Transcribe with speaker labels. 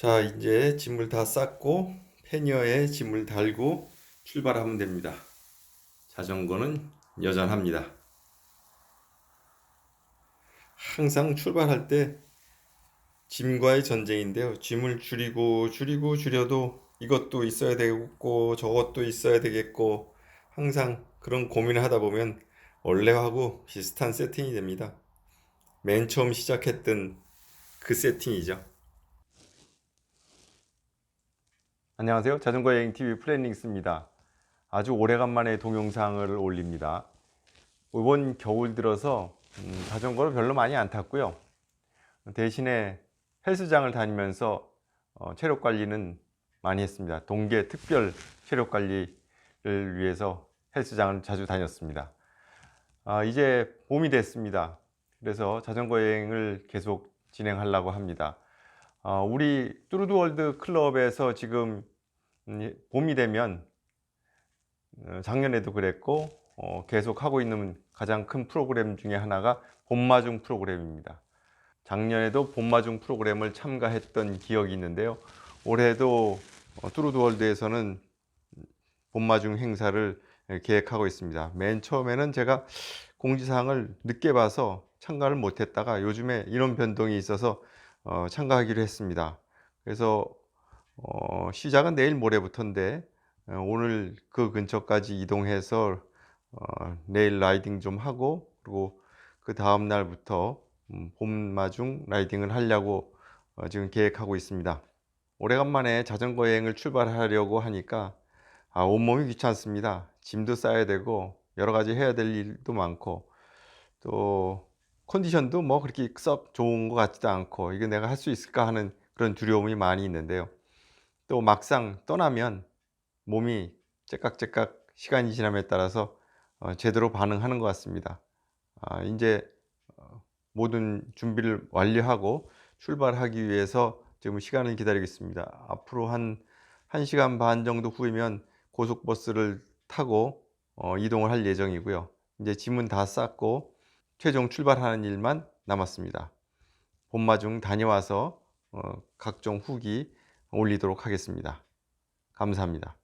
Speaker 1: 자, 이제 짐을 다 쌌고 패니어에 짐을 달고 출발하면 됩니다. 자전거는 여전합니다. 항상 출발할 때 짐과의 전쟁인데요. 짐을 줄이고 줄이고 줄여도 이것도 있어야 되겠고 저것도 있어야 되겠고 항상 그런 고민을 하다 보면 원래하고 비슷한 세팅이 됩니다. 맨 처음 시작했던 그 세팅이죠.
Speaker 2: 안녕하세요. 자전거 여행 TV 플래닝스입니다. 아주 오래간만에 동영상을 올립니다. 이번 겨울 들어서 음, 자전거를 별로 많이 안 탔고요. 대신에 헬스장을 다니면서 어, 체력 관리는 많이 했습니다. 동계 특별 체력 관리를 위해서 헬스장을 자주 다녔습니다. 아, 이제 봄이 됐습니다. 그래서 자전거 여행을 계속 진행하려고 합니다. 어, 우리 뚜루드월드 클럽에서 지금 음, 봄이 되면 어, 작년에도 그랬고 어, 계속 하고 있는 가장 큰 프로그램 중에 하나가 봄마중 프로그램입니다. 작년에도 봄마중 프로그램을 참가했던 기억이 있는데요. 올해도 어, 뚜루드월드에서는 봄마중 행사를 계획하고 있습니다. 맨 처음에는 제가 공지사항을 늦게 봐서 참가를 못했다가 요즘에 인원 변동이 있어서 어, 참가하기로 했습니다. 그래서 어, 시작은 내일 모레부터인데 어, 오늘 그 근처까지 이동해서 어, 내일 라이딩 좀 하고 그리고 그 다음 날부터 음, 봄마중 라이딩을 하려고 어, 지금 계획하고 있습니다. 오래간만에 자전거 여행을 출발하려고 하니까 아, 온몸이 귀찮습니다. 짐도 싸야 되고 여러 가지 해야 될 일도 많고 또 컨디션도 뭐 그렇게 썩 좋은 것 같지도 않고 이게 내가 할 수 있을까 하는 그런 두려움이 많이 있는데요. 또 막상 떠나면 몸이 째깍째깍 시간이 지남에 따라서 어, 제대로 반응하는 것 같습니다. 아, 이제 어, 모든 준비를 완료하고 출발하기 위해서 지금 시간을 기다리고 있습니다. 앞으로 한 1시간 반 정도 후이면 고속버스를 타고 어, 이동을 할 예정이고요. 이제 짐은 다 쌌고 최종 출발하는 일만 남았습니다. 봄마중 다녀와서 어, 각종 후기 올리도록 하겠습니다. 감사합니다.